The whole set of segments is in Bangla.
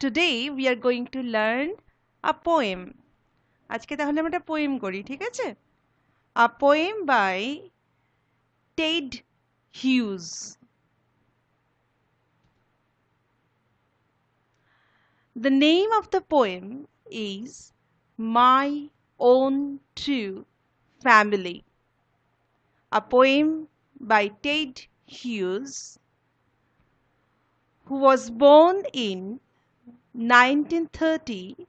Today we are going to learn a poem. আজকে তাহলে আমরা একটা পোয়েম করি ঠিক আছে A poem by Ted Hughes. The name of the poem is My Own True Family. A poem by Ted Hughes, who was born in 1930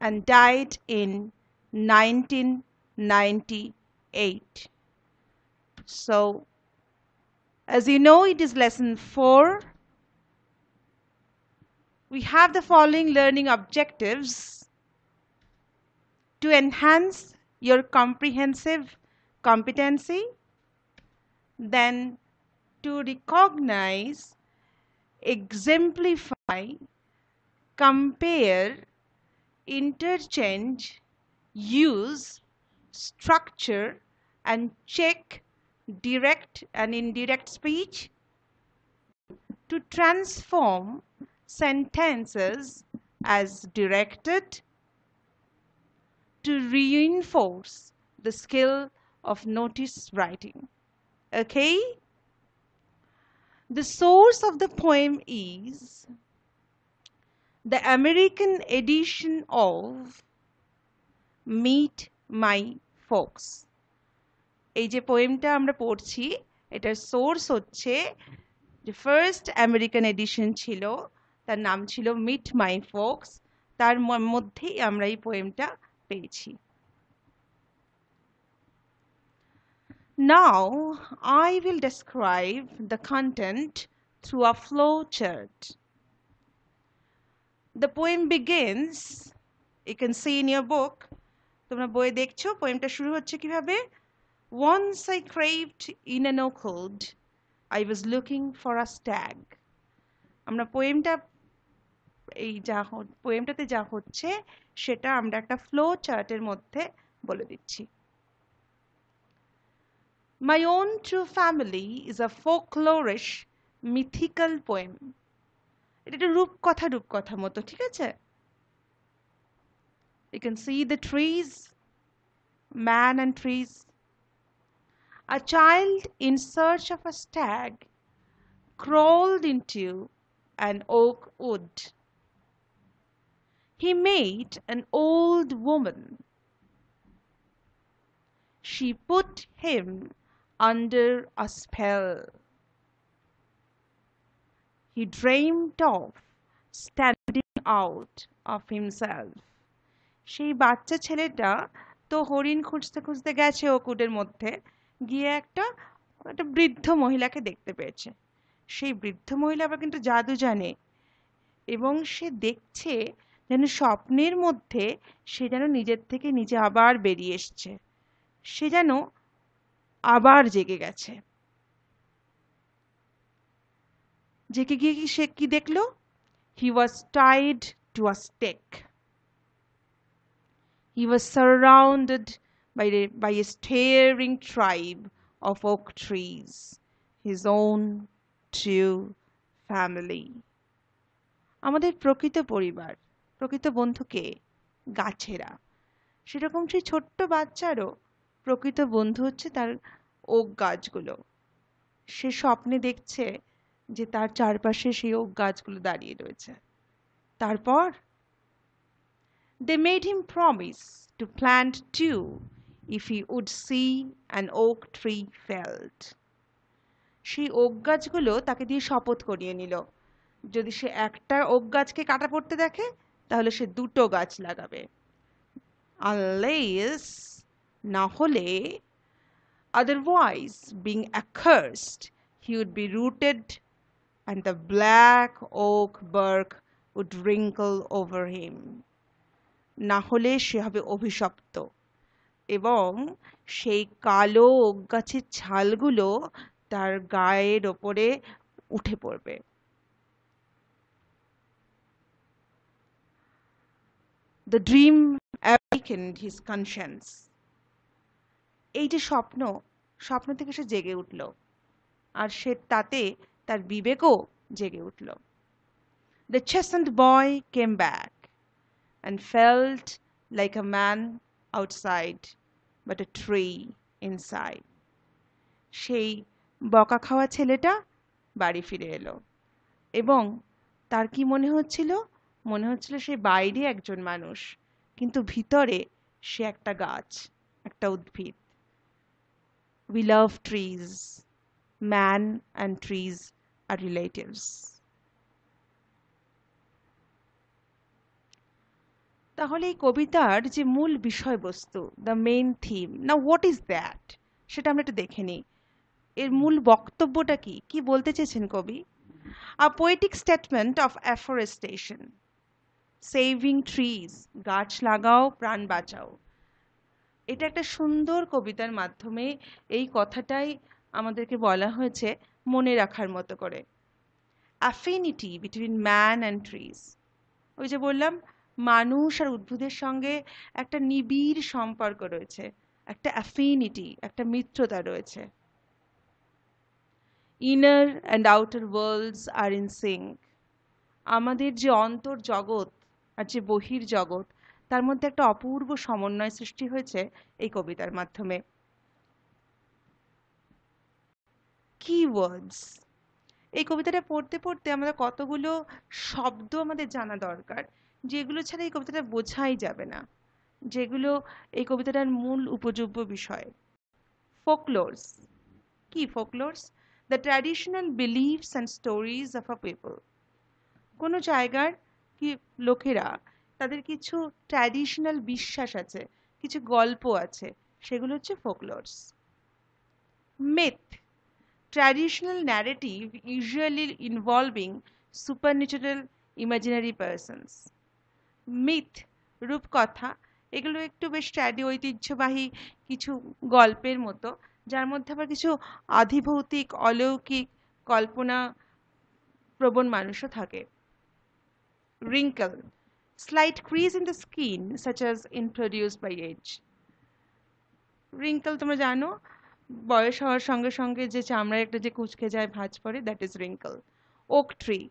and died in 1998. So, as you know, it is lesson 4. We have the following learning objectives to enhance your comprehensive competency, then to recognize, exemplify, compare, interchange, use, structure, and check direct and indirect speech, to transform sentences as directed, to reinforce the skill of notice writing. Okay? The source of the poem is the American edition of Meet My Folks. এই যে পোয়েমটা আমরা পড়ছি এটার সোর্স হচ্ছে যে ফার্স্ট আমেরিকান এডিশন ছিল তার নাম ছিল মিট মাই ফোকস তার মধ্যেই আমরা এই পোয়েমটা পেয়েছি Now I will describe the content through a flow chart. The poem begins, you can see in your book, তোমরা বইয়ে দেখছ পোয়েমটা শুরু হচ্ছে কীভাবে Once I craved in an occult, I was looking for a stag. আমরা পোয়েমটা এই যা পোয়েমটাতে যা হচ্ছে সেটা আমরা একটা ফ্লো চার্টের মধ্যে বলে দিচ্ছি My Own True Family is a folklorish mythical poem. এটা একটা রূপকথা রূপকথা মতো ঠিক আছে You can see the trees, man and trees. A child in search of a stag crawled into an oak wood. He met an old woman. She put him under a spell. He dreamed of standing out of himself. সেই বাচ্চা ছেলেটা তো হরিণ খুঁজতে খুঁজতে গেছে ওকুটের মধ্যে গিয়ে একটা একটা বৃদ্ধ মহিলাকে দেখতে পেয়েছে সেই বৃদ্ধ মহিলা আবার কিন্তু জাদু জানে এবং সে দেখছে যেন স্বপ্নের মধ্যে সে যেন নিজের থেকে নিজে আবার বেরিয়ে এসছে। সে যেন আবার জেগে গেছে। জেগে গিয়ে কি সে কি দেখল? He was tied to a stake he was surrounded by, a, by a staring tribe of oak trees, his own family. আমাদের প্রকৃত পরিবার প্রকৃত বন্ধুকে গাছেরা। সেরকম সেই ছোট্ট বাচ্চারও প্রকৃত বন্ধু হচ্ছে তার ওক গাছগুলো। সে স্বপ্নে দেখছে যে তার চারপাশে সেই ওক গাছগুলো দাঁড়িয়ে রয়েছে। তারপর they made him promise to plant to if he would see an oak tree felt সেই ওক গাছগুলো তাকে দিয়ে শপথ করিয়ে নিল। যদি সে একটা ওক গাছকে কাটা পড়তে দেখে তাহলে সে দুটো গাছ লাগাবে আনলেস না হলে otherwise being accursed he would be rooted and the black oak bark would wrinkle over him না হলে সে হবে অভিশপ্ত এবং সেই কালো ওক গাছের ছালগুলো তার গায়ের ওপরে উঠে পড়বে The dream awakened his conscience. এই যে স্বপ্ন স্বপ্ন থেকে সে জেগে উঠল। আর সে তাতে তার বিবেকও জেগে উঠল। The chastened boy came back and felt like a man outside but a tree inside সেই বকা খাওয়া ছেলেটা বাড়ি ফিরে এলো এবং তার কি মনে হচ্ছিল? মনে হচ্ছিল সে বাইরে একজন মানুষ, কিন্তু ভিতরে সে একটা গাছ, একটা উদ্ভিদ। We love trees man and trees are relatives তাহলে এই কবিতার যে মূল বিষয়বস্তু the main theme no what is that সেটা আমরা একটু দেখে নিই। এর মূল বক্তব্যটা কি? কি বলতে চেয়েছেন কবি? A poetic statement of afforestation saving trees গাছ লাগাও, প্রাণ বাঁচাও। এটা একটা সুন্দর কবিতার মাধ্যমে এই কথাটাই আমাদেরকে বলা হয়েছে মনে রাখার মতো করে। Affinity between man and trees ওই যে বললাম, মানুষ আর উদ্ভিদের সঙ্গে একটা নিবিড় সম্পর্ক রয়েছে, একটা অ্যাফিনিটি একটা মিত্রতা রয়েছে। Inner and outer worlds are in sync আমাদের যে অন্তর জগৎ আর যে বহির জগৎ, তার মধ্যে একটা অপূর্ব সমন্বয় সৃষ্টি হয়েছে এই কবিতার মাধ্যমে। কিওয়ার্ডস এই কবিতাটা পড়তে পড়তে আমাদের কতগুলো শব্দ আমাদের জানা দরকার, যেগুলো ছাড়া এই কবিতাটা বোঝাই যাবে না, যেগুলো এই কবিতাটার মূল উপযোগ্য বিষয়। ফোকলোরস কি folklores the traditional beliefs and stories of a people কোনো জায়গার কি লোকেরা, তাদের কিছু ট্র্যাডিশনাল বিশ্বাস আছে, কিছু গল্প আছে, সেগুলো হচ্ছে folklores myth traditional narrative usually involving supernatural imaginary persons myth রূপকথা, এগুলো একটু বেশ ট্র্যাডি ঐতিহ্যবাহী কিছু গল্পের মতো, যার মধ্যে আবার কিছু আধিভৌতিক, অলৌকিক কল্পনা প্রবণ মানুষও থাকে। Wrinkle slight crease in the skin such as introduced by age wrinkle তোমরা জানো বয়স হওয়ার সঙ্গে সঙ্গে যে চামড়ায় একটা যে কুচকে যায় ভাঁজ পড়ে that is wrinkle oak tree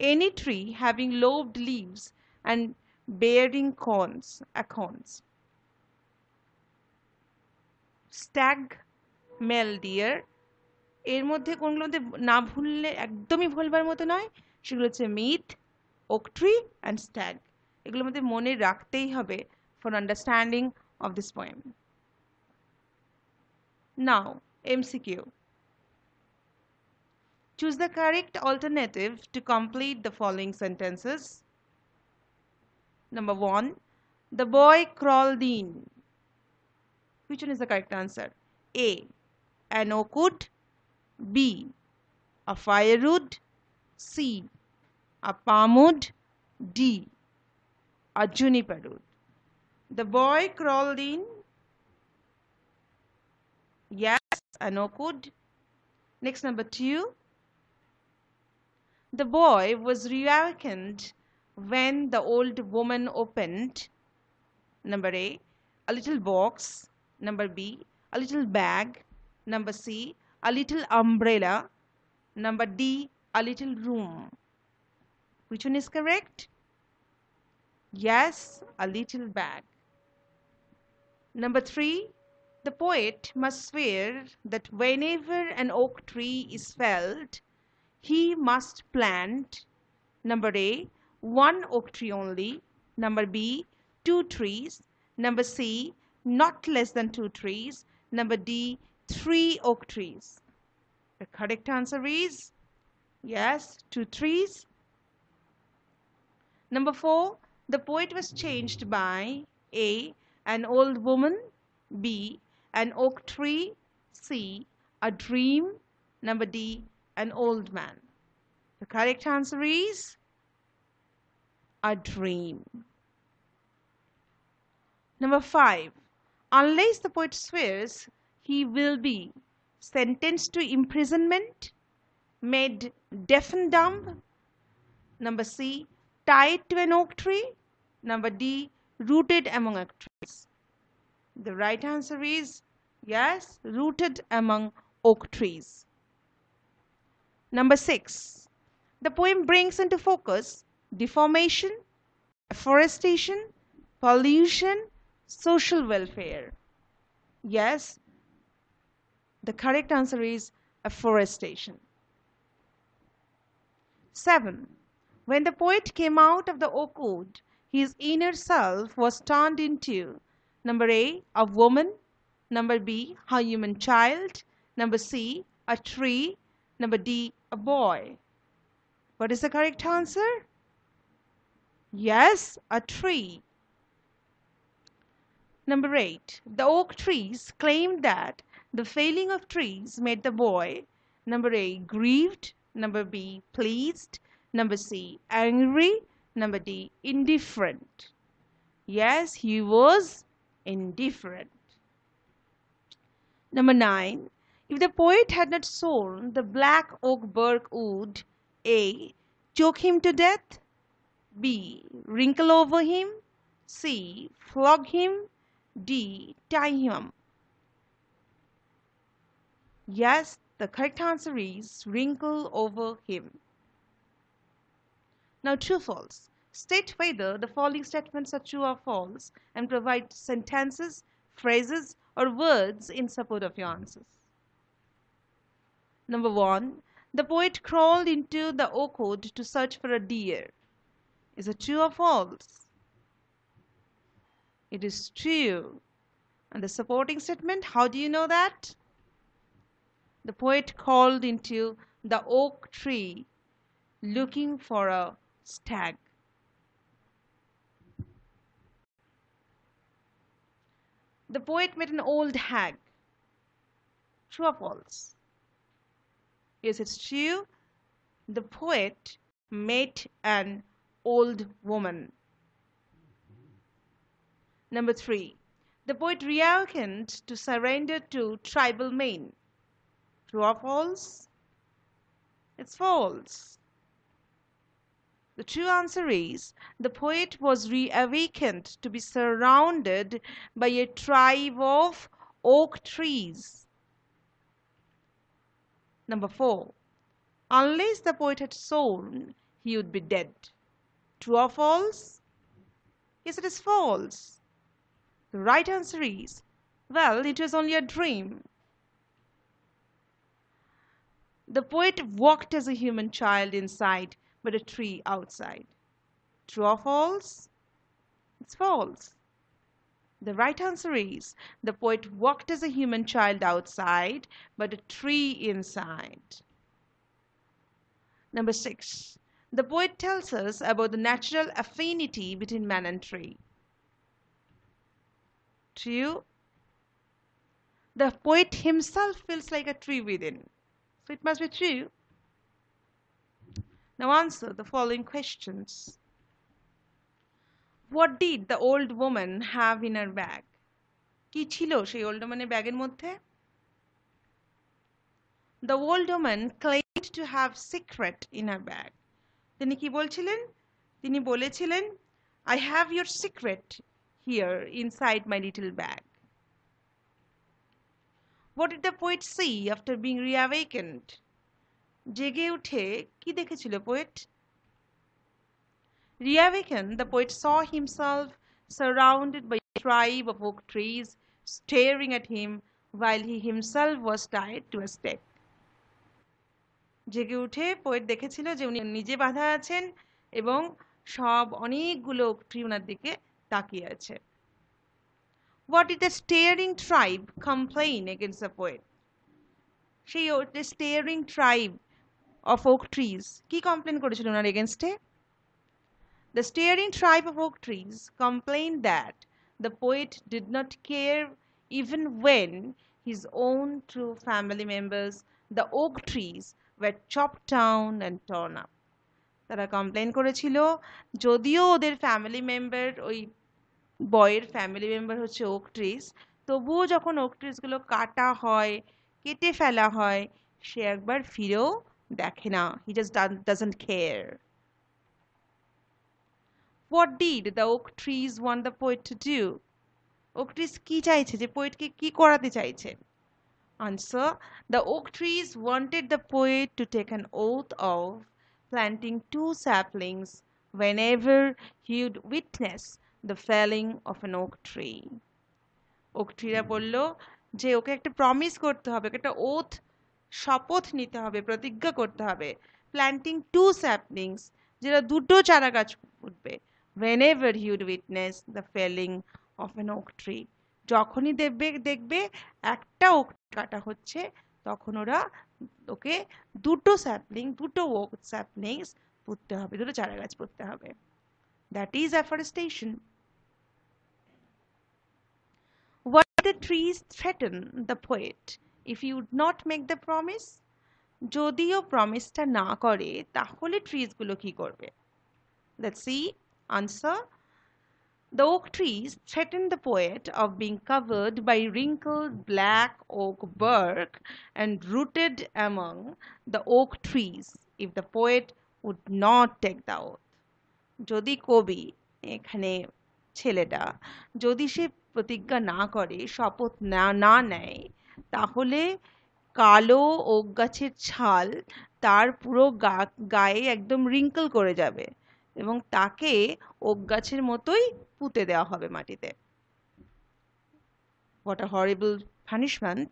any tree having lobed leaves and bearing cones acorns stag male deer এর মধ্যে কোনগুলো না ভুললে একদমই ভুলবার মতো নয় সেগুলো হচ্ছে myth okay tree and stag এগুলোর মধ্যে মনে রাখতেই হবে for understanding of this poem now MCQ Choose the correct alternative to complete the following sentences. Number one, the boy crawled in. Which one is the correct answer? A, an oak wood. B, a firewood. C, a palm wood. D, a juniper wood. The boy crawled in. Yes, an oak wood. Next, number two. The boy was reawakened when the old woman opened. Number A, a little box. Number B, a little bag. Number C, a little umbrella. Number D, a little room. Which one is correct? Yes, a little bag. Number three, the poet must swear that whenever an oak tree is felled, he must plant number A, one oak tree only, number B, two trees, number C, not less than two trees, number D, three oak trees. The correct answer is yes, two trees. Number four, the poet was changed by A, an old woman, B, an oak tree, C, a dream, number D, an old man. The correct answer is a dream. Number five, unless the poet swears, he will be sentenced to imprisonment, made deaf and dumb. Number C, tied to an oak tree. Number D, rooted among oak trees. The right answer is Yes, rooted among oak trees. Number six, the poem brings into focus deformation, afforestation, pollution, social welfare. Yes, the correct answer is afforestation. 7. When the poet came out of the oak wood, his inner self was turned into number A, a woman, number B, a human child, number C, a tree, number D, a boy. What is the correct answer? Yes, a tree. Number 8. The oak trees claimed that the failing of trees made the boy, number A, grieved, number B, pleased, number C, angry, number D, indifferent. Yes, he was indifferent. Number 9. If the poet had not sown the black oak birk wood, A. Choke him to death, B. Wrinkle over him, C. Flog him, D. Tie him. Yes, the correct answer is wrinkle over him. Now, true false. State whether the following statements are true or false and provide sentences, phrases, or words in support of your answers. Number one, the poet crawled into the oak wood to search for a deer. Is it true or false? It is true. And the supporting statement, how do you know that? the poet called into the oak tree looking for a stag. The poet met an old hag. True or false? Yes, it's true. The poet met an old woman. Number three, the poet reawakened to surrender to tribal men. True or false? It's false. The true answer is the poet was reawakened to be surrounded by a tribe of oak trees. Number four, unless the poet had sown, he would be dead. True or false? Yes, it is false. The right answer is well, it was only a dream. The poet walked as a human child inside, but a tree outside. True or false? It's false. The right answer is the poet walked as a human child outside, but a tree inside. Number six. The poet tells us about the natural affinity between man and tree. True. The poet himself feels like a tree within. So it must be true. Now answer the following questions. What did the old woman have in her bag? কি ছিল সেই ওল্ড ওম্যানের ব্যাগের মধ্যে The old woman claimed to have secret in her bag. তিনি কি বলছিলেন তিনি বলেছিলেন I have your secret here inside my little bag. What did the poet see after being reawakened? জেগে উঠে কি দেখেছিল poet? Reawakened, the poet saw himself surrounded by a tribe of oak trees staring at him while he himself was tied to a. জেগে উঠে পোয়েট দেখেছিল যে উনি নিজে বাঁধা আছেন এবং সব অনেকগুলো ওক ট্রি ওনার দিকে তাকিয়ে আছে what did the staring tribe complain against the poet? সেই staring tribe of oak trees কি কমপ্লেন করেছিল ওনার এগেনস্টে The staring tribe of oak trees complained that the poet did not care even when his own true family members, the oak trees, were chopped down and torn up. তারা কমপ্লেন করেছিল যদিও ওদের ফ্যামিলি মেম্বার ওই বয়ের ফ্যামিলি মেম্বার হচ্ছে ওক ট্রিজ তবুও যখন ওক ট্রিজগুলো কাটা হয় কেটে ফেলা হয় সে একবার ফিরেও দেখে না he just doesn't care What did the oak trees want the poet to do? Oak trees কি চাইছে যে পোয়েটকে কি করাতে চাইছে Answer The oak trees wanted the poet to take an oath of planting two saplings whenever he would witness the felling of an oak tree. Oak ট্রিরা বলল যে ওকে একটা প্রমিস করতে হবে একটা ওথ শপথ নিতে হবে, প্রতিজ্ঞা করতে হবে। প্ল্যান্টিং টু স্যাপলিংস যেটা দুটো চারা গাছ উঠবে। Whenever he would witness the felling of an oak tree, যখনই দেখবে দেখবে একটা ওক কাটা হচ্ছে, তখন ওরা ওকে দুটো স্যাপলিং দুটো ওক স্যাপলিংস পুঁততে হবে, দুটো চারা গাছ পুঁততে হবে। That is afforestation What the trees threaten, the poet? If you not make the promise যদিও প্রমিসটা না করে, তাহলে ট্রিজগুলো কি করবে? That see answer the oak trees threaten the poet of being covered by wrinkle black oak bark and rooted among the oak trees if the poet would not take the oath যদি কবি, এখানে ছেলেটা, যদি সে প্রতিজ্ঞা না করে, শপথ না না নেয় তাহলে কালো ওক গাছের ছাল তার পুরো গা গায়ে একদম রিঙ্কল করে যাবে এবং তাকে ওক গাছের মতোই পুঁতে দেওয়া হবে মাটিতে। What a horrible punishment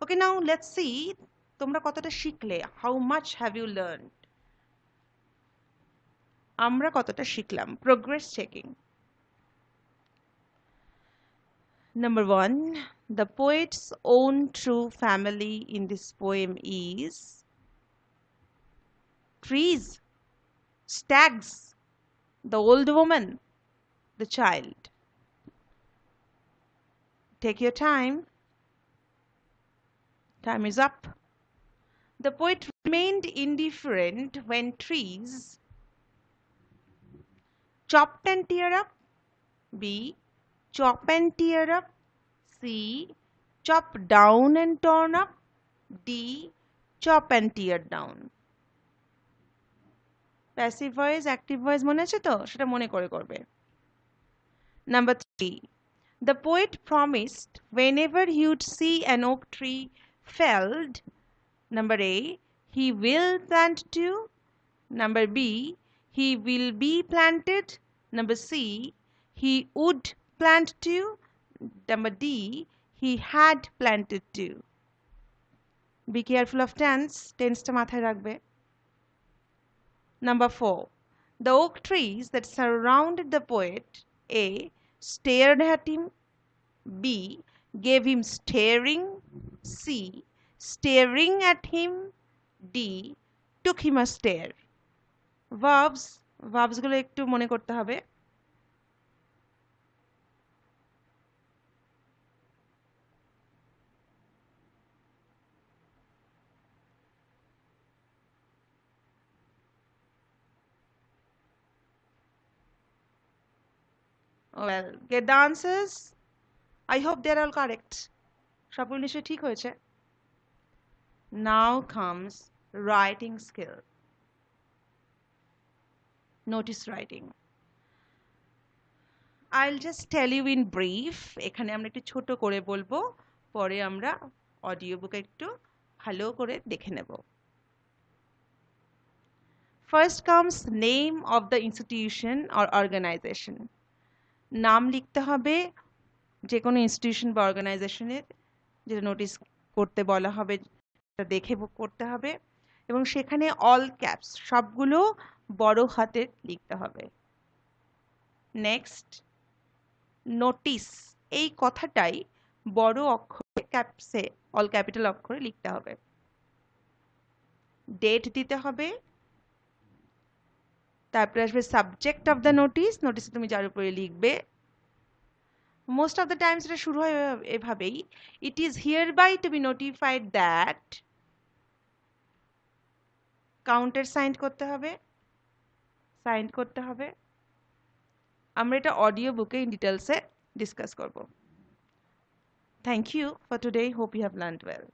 okay now let's see তোমরা কতটা শিখলে? How much have you learn আমরা কতটা শিখলাম? Progress checking Number one, the poet's own true family in this poem is trees, stags, the old woman, the child. Take your time. Time is up. The poet remained indifferent when trees chopped and tear up. B. Chop and tear up. C. Chop down and torn up. D. Chop and tear down. Passive voice active voice মনে আছে তো সেটা মনে করে করবে number three the poet promised whenever hewed see an oak tree felled number A he will plant two number B he will be planted number C he would plant to. Number D, he had planted to. Be careful of tense. Tense টা মাথায় রাখবে. Number 4. The oak trees that surrounded the poet A. Stared at him. B. Gave him staring. C. Staring at him. D. Took him a stare. Verbs. Verbs গুলো একটু মনে করতে হবে. Well get the answers i hope they're all correct now comes writing skill notice writing I'll just tell you in brief এখানে আমরা একটু ছোট করে বলব পরে আমরা অডিও বুকে একটু ভালো করে দেখে নেব First comes name of the institution or organization নাম লিখতে হবে যে কোনো ইনস্টিটিউশন বা অর্গানাইজেশনের যেটা নোটিস করতে বলা হবে দেখে করতে হবে, এবং সেখানে অল ক্যাপস সবগুলো বড় হাতে লিখতে হবে। নেক্সট নোটিস এই কথাটাই বড় অক্ষরে ক্যাপসে অল ক্যাপিটাল অক্ষরে লিখতে হবে। ডেট দিতে হবে তারপরে আসবে সাবজেক্ট অফ দ্য নোটিস নোটিসে তুমি যার উপরে লিখবে। মোস্ট অফ দ্য টাইমস এটা শুরু হয় এভাবেই। It is hereby to be notified that countersign করতে হবে। সাইন করতে হবে। আমরা এটা অডিও বুকে ইন ডিটেলসে ডিসকাস করব। Thank you for today hope you have learned well